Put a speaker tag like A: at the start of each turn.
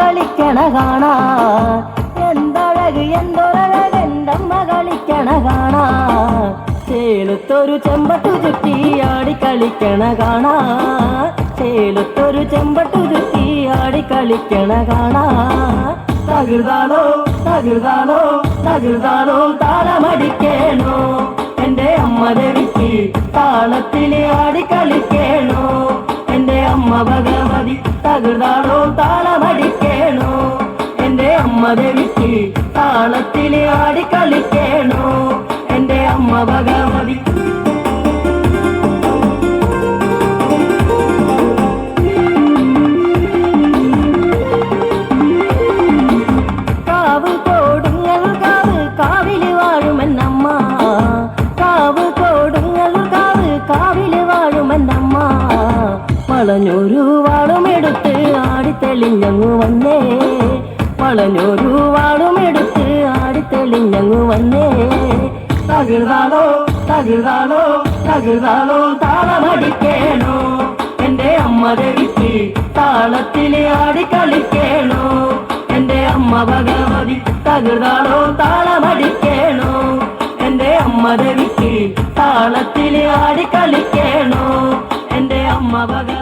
A: കളിക്കണ കാണാ എന്തഴക് എന്തൊരഴക് എന്തമ്മ കളിക്കണ കാണാ ചേലത്തൊരു ചെമ്പട്ടു ചുറ്റി ആടി കളിക്കണ കാണാ ചേലത്തൊരു ചെമ്പട്ടു ചുറ്റി ആടി കളിക്കണ കാണാ തകൃതാണോ തകൃതാണോ തകൃതാണോ താളമടിക്കേണോ? എന്റെ അമ്മ രവിക്ക് താളത്തിൽ ആടി കളിക്കേണോ? എന്റെ അമ്മ ഭഗവതി തകൃതാണോ താളമടിക്കേണോ അമ്മ താളത്തിൽ ആടി കളിക്കണോ? എന്റെ അമ്മ ഭഗവതി വളഞ്ഞൊരു വാളുമെടുത്ത് ആടിത്തെളിഞ്ഞങ്ങു വന്നേ. വളഞ്ഞൊരു വാളുമെടുത്ത് ആടിത്തെളിഞ്ഞങ്ങു വന്നേ. തകിഴ്താലോ തകിഴ്താലോ തകിഴ്താലോ താളമടിക്കേണോ? എന്റെ അമ്മ ദേവിക്ക് താളത്തിൽ ആടിക്കളിക്കേണോ എന്റെ അമ്മ ഭഗവതി തകിഴ്താളോ താളമടിക്കേണോ? എന്റെ അമ്മ ദേവിക്ക് താളത്തിൽ ആടിക്കളിക്കേണോ എന്റെ അമ്മ ഭഗവതി